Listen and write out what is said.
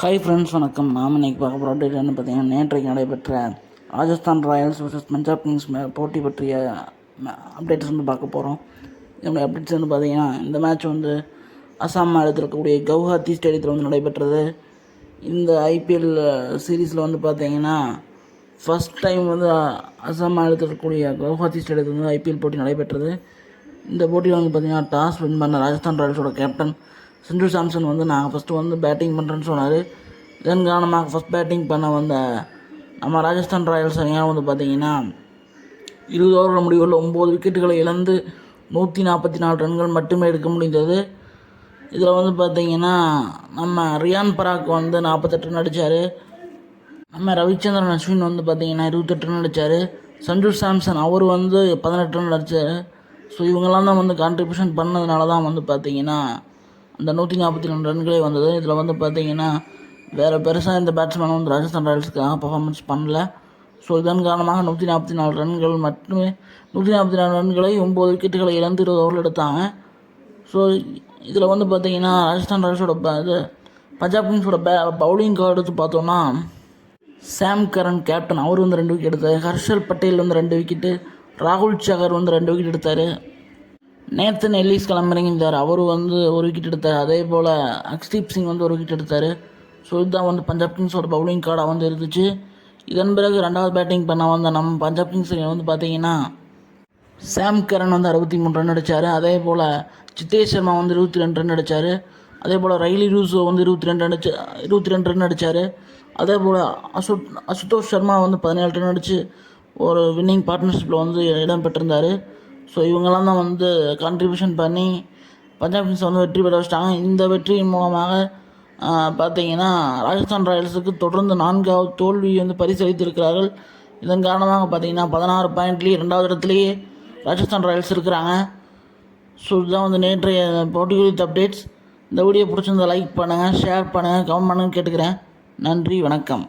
Hi friends வணக்கம். நாம் இன்னைக்கு பார்க்க போகிற அப்டேட் என்ன பார்த்தீங்கன்னா நேற்றைக்கு நடைபெற்ற Rajasthan Royals versus Punjab Kings போட்டி பற்றிய அப்டேட்ஸ் வந்து பார்க்க போகிறோம் இதனுடைய அப்டேட்ஸ் வந்து பார்த்தீங்கன்னா இந்த மேட்ச் வந்து அசாம் மாநிலத்தில் இருக்கக்கூடிய கவுஹாத்தி ஸ்டேடியத்தில் வந்து நடைபெற்றது. இந்த ஐபிஎல் சீரீஸில் வந்து பார்த்தீங்கன்னா ஃபஸ்ட் டைம் வந்து அசாம் மாநிலத்தில் இருக்கக்கூடிய கவுஹாத்தி ஸ்டேடியத்தில் வந்து ஐபிஎல் போட்டி நடைபெற்றது. இந்த போட்டியில் வந்து பார்த்தீங்கன்னா டாஸ் வின் பண்ண ராஜஸ்தான் ராயல்ஸோட கேப்டன் செஞ்சு சாம்சன் வந்து நாங்கள் ஃபஸ்ட்டு வந்து பேட்டிங் பண்ணுறேன்னு சொன்னார். தென் காரணமாக ஃபஸ்ட் பேட்டிங் பண்ண வந்த நம்ம ராஜஸ்தான் ராயல்ஸ் அணியாக வந்து பார்த்தீங்கன்னா இருபது ஓவர்கள் முடிவில் ஒம்பது விக்கெட்டுகளை இழந்து நூற்றி நாற்பத்தி நாலு ரன்கள் மட்டுமே எடுக்க முடிந்தது. இதில் வந்து பார்த்தீங்கன்னா நம்ம ரியான் பராக் வந்து நாற்பத்தெட்டு ரன் அடித்தார் நம்ம ரவிச்சந்திரன் அஸ்வின் வந்து பார்த்தீங்கன்னா இருபத்தெட்டு ரன் அடித்தார் சஞ்சு சாம்சன் அவர் வந்து பதினெட்டு ரன் அடித்தார் ஸோ இவங்கெல்லாம் தான் வந்து கான்ட்ரிபியூஷன் பண்ணதுனால தான் வந்து பார்த்தீங்கன்னா இந்த நூற்றி நாற்பத்தி ரெண்டு ரன்களே வந்தது. இதில் வந்து பார்த்தீங்கன்னா வேறு பெருசாக இந்த பேட்ஸ்மேன் வந்து ராஜஸ்தான் ராயல்ஸ்க்காக பர்ஃபார்மன்ஸ் பண்ணல. ஸோ இதன் காரணமாக நூற்றி நாற்பத்தி நாலு ரன்கள் மட்டுமே நூற்றி நாற்பத்தி நாலு ரன்களை ஒம்பது விக்கெட்டுகளை இழந்து இருபது ஓவரில் எடுத்தாங்க. ஸோ இதில் வந்து பார்த்தீங்கன்னா ராஜஸ்தான் ராயல்ஸோட இது பஞ்சாப் கிங்ஸோட பே பவுலிங் கார்டு எடுத்து பார்த்தோன்னா சாம் கரன் கேப்டன் அவர் வந்து ரெண்டு விக்கெட் எடுத்தார். ஹர்ஷல் பட்டேல் வந்து ரெண்டு விக்கெட்டு ராகுல் சகர் வந்து ரெண்டு விக்கெட் எடுத்தார். நேத்தன் எல்லிஸ் கிளம்புறீங்கிறார் அவர் வந்து ஒரு விக்கெட் எடுத்தார். அதே போல் அக்ஸ்தீப் சிங் வந்து ஒரு விக்கெட் எடுத்தார். ஸோ இதுதான் வந்து பஞ்சாப் கிங்ஸோட பவுலிங் கார்டாக வந்து இருந்துச்சு. இதன் பிறகு ரெண்டாவது பேட்டிங் பண்ண வந்த நம்ம பஞ்சாப் கிங்ஸ் வந்து பார்த்தீங்கன்னா சாம் கரன் வந்து அறுபத்தி மூணு ரன் அடித்தார் அதே போல் சித்தேஷ் சர்மா வந்து இருபத்தி ரெண்டு ரன் அடித்தார் அதே போல் ரைலி ரூசோ வந்து இருபத்தி ரெண்டு ரன் அடிச்சு இருபத்தி ரெண்டு ரன் அடித்தார் அதே போல் அசு அசுதோஷ் சர்மா வந்து பதினேழு ரன் அடித்து ஒரு வின்னிங் பார்ட்னர்ஷிப்பில் வந்து இடம் பெற்றிருந்தார். ஸோ இவங்கெல்லாம் தான் வந்து கான்ட்ரிபியூஷன் பண்ணி பஞ்சாப் கிங்ஸ் வந்து வெற்றி பெற வச்சிட்டாங்க. இந்த வெற்றியின் மூலமாக பார்த்தீங்கன்னா ராஜஸ்தான் ராயல்ஸுக்கு தொடர்ந்து நான்காவது தோல்வி வந்து பரிசளித்திருக்கிறார்கள். இதன் காரணமாக பார்த்தீங்கன்னா பதினாறு பாயிண்ட்லேயே ரெண்டாவது இடத்துலையே ராஜஸ்தான் ராயல்ஸ் இருக்கிறாங்க. ஸோ இதுதான் வந்து நேற்றைய போட்டி குறித்த அப்டேட்ஸ் இந்த வீடியோ பிடிச்சிருந்தா லைக் பண்ணுங்கள் ஷேர் பண்ணுங்கள் கமெண்ட் பண்ணுங்கள் கேட்டுக்கிறேன். நன்றி வணக்கம்.